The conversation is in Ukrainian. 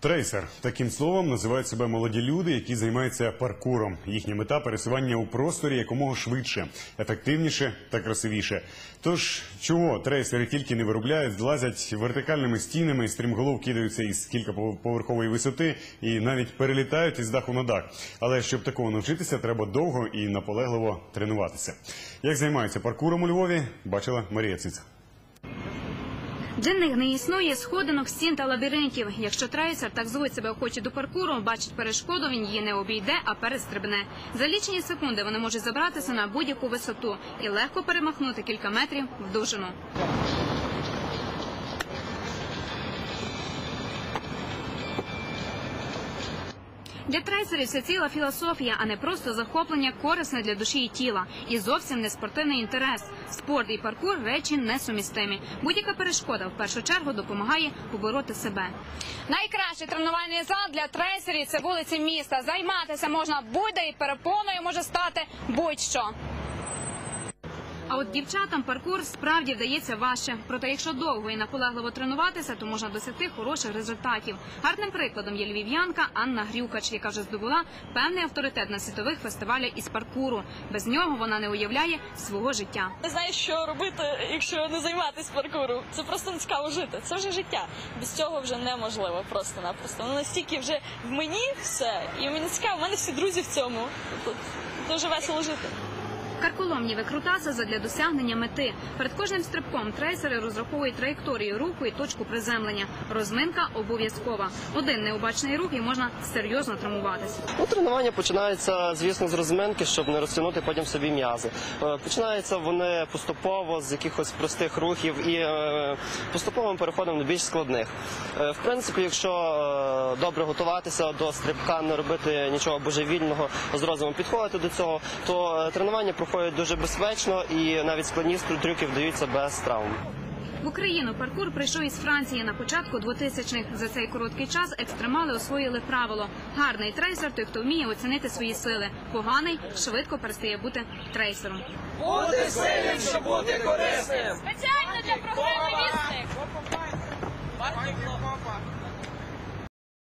Трейсер таким словом називають себе молоді люди, які займаються паркуром. Їхня мета пересування у просторі якомога швидше, ефективніше та красивіше. Тож чого трейсери тільки не виробляють, злазять вертикальними стінами, стрімголов кидаються із кількаповерхової висоти і навіть перелітають із даху на дах. Але щоб такого навчитися, треба довго і наполегливо тренуватися. Як займаються паркуром у Львові, бачила Марія Цица. Для них не існує сходинок, стін та лабіринтів. Якщо трейсер так звуть себе охочі до паркуру, бачить перешкоду, він її не обійде, а перестрибне. За лічені секунди вони можуть забратися на будь-яку висоту і легко перемахнути кілька метрів в дужину. Для трейсерів це ціла філософія, а не просто захоплення корисне для душі і тіла, і зовсім не спортивний інтерес. Спорт і паркур речі несумістимі. Будь-яка перешкода в першу чергу допомагає побороти себе. Найкращий тренувальний зал для трейсерів це вулиці міста. Займатися можна будь-де і переповною може стати будь-що. А от дівчатам паркур справді вдається важче. Проте, якщо довго і наполегливо тренуватися, то можна досягти хороших результатів. Гарним прикладом є львів'янка Анна Грюкач, яка вже здобула певний авторитет на світових фестивалях із паркуру. Без нього вона не уявляє свого життя. Не знаєш, що робити, якщо не займатися паркуром. Це просто не цікаво жити. Це вже життя. Без цього вже неможливо просто-напросто. Воно настільки вже в мені все, і мені цікаво, в мене всі друзі в цьому. Тут дуже весело жити. Карколомні викрутаси задля досягнення мети. Перед кожним стрибком трейсери розраховують траєкторію руху і точку приземлення. Розминка обов'язкова. Один необачний рух і можна серйозно травмуватися. Ну, тренування починається, звісно, з розминки, щоб не розтягнути потім собі м'язи. Е, Починаються вони поступово з якихось простих рухів і е, поступовим переходом до більш складних. Е, В принципі, якщо добре готуватися до стрибка, не робити нічого божевільного, з розумом підходити до цього, то тренування проходять дуже безпечно і навіть складні трюки вдаються без травм. В Україну паркур прийшов із Франції на початку 2000-х. За цей короткий час екстремали освоїли правило. Гарний трейсер той, хто вміє оцінити свої сили. Поганий швидко перестає бути трейсером. Що бути корисним Спеціально для програми «Вісник».